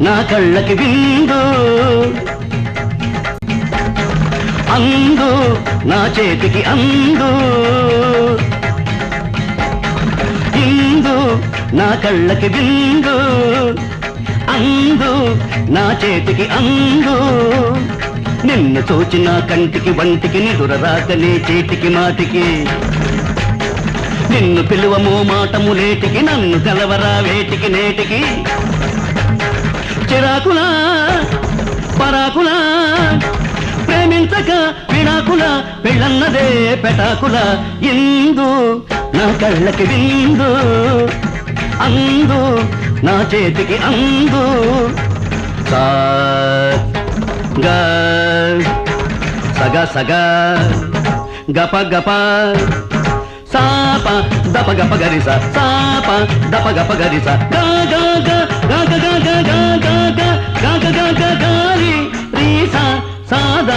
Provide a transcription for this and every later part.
నా కళ్ళకి విందు. అందు నా చేతికి అందు. ఇందు నా కళ్ళకి బిందు అందు నా చేతికి అందు. నిన్ను చూచిన కంటికి వంటికి నిదుర రాకనే చేతికి మాటికి. నిన్ను పిలువము మాటము లేటికి నన్ను కలవరా వేటికి నేటికి. చిరాకులా పరాకులా ప్రేమించక విడాకుల పెళ్ళన్నదే పెటాకుల ఇందు నా కళ్ళకి విందు అందు నా చేతికి అందు. సా గ సగ సగ గప గప సాప దప గప గరిస సాప దప గప గరిస గా గా గా గా గా గా గా గా గా గా గా గా గా గారి రీస సాద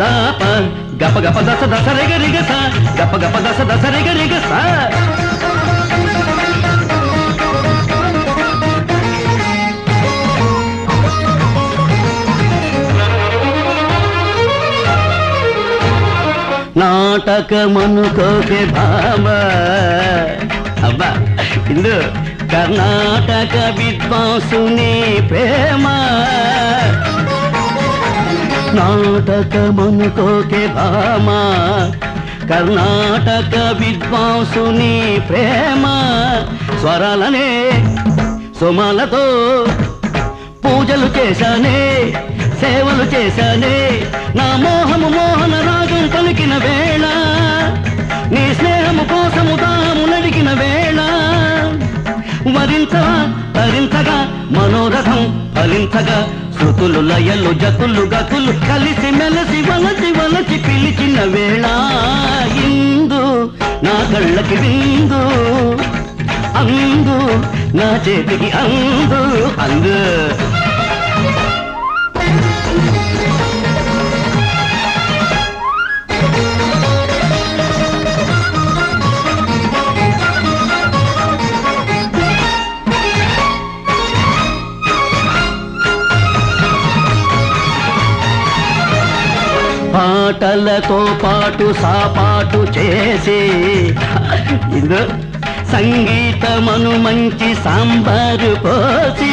దాప గప గప దస దస రెగ రిగ స గప గప దస దస రెగ రిగ స నాటకమనుకోకే భామ. అబ్బా ఇందు కర్ణాటక విద్వాంసుని ప్రేమ. నాటకమనుకోకే భామ. కర్ణాటక విద్వాంసుని ప్రేమ. స్వరాలనే సుమాలతో పూజలు చేశానే సేవలు చేశానే నా మోహము మోహన రాగం వేళ నీ స్నేహము కోసము తాము నడిగిన వేళ. వరించగా తరించగా మనోరథం ఫలించగా శృతులు లయలు జతులు గతులు కలిసి మెలసి వలసి వలసి పిలిచిన వేళ. ఇందు నా కళ్ళకి విందు అందు నా చేతికి అందు అందు. పాటలతో పాటు సాపాటు చేసి ఇందు సంగీతమను మంచి సాంబారు పోసి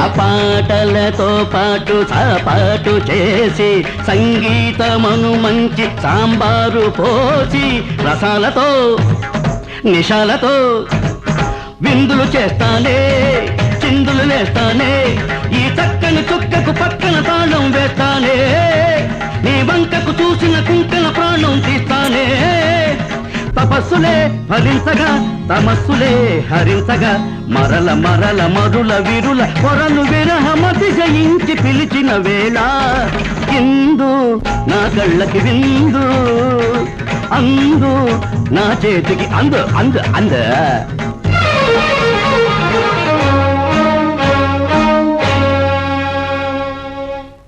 ఆ పాటలతో పాటు సాపాటు చేసి సంగీతమను మంచి సాంబారు పోసి రసాలతో నిషాలతో విందులు చేస్తానే. తపస్సులే ఫలించగా తమస్సులే హరించగా మరల మరల మరుల విరుల కొరలు విరహమతి జయించి పిలిచిన వేళ. ఇందు నా కళ్ళకి విందు అందు నా చేతికి అందు అందు అందు.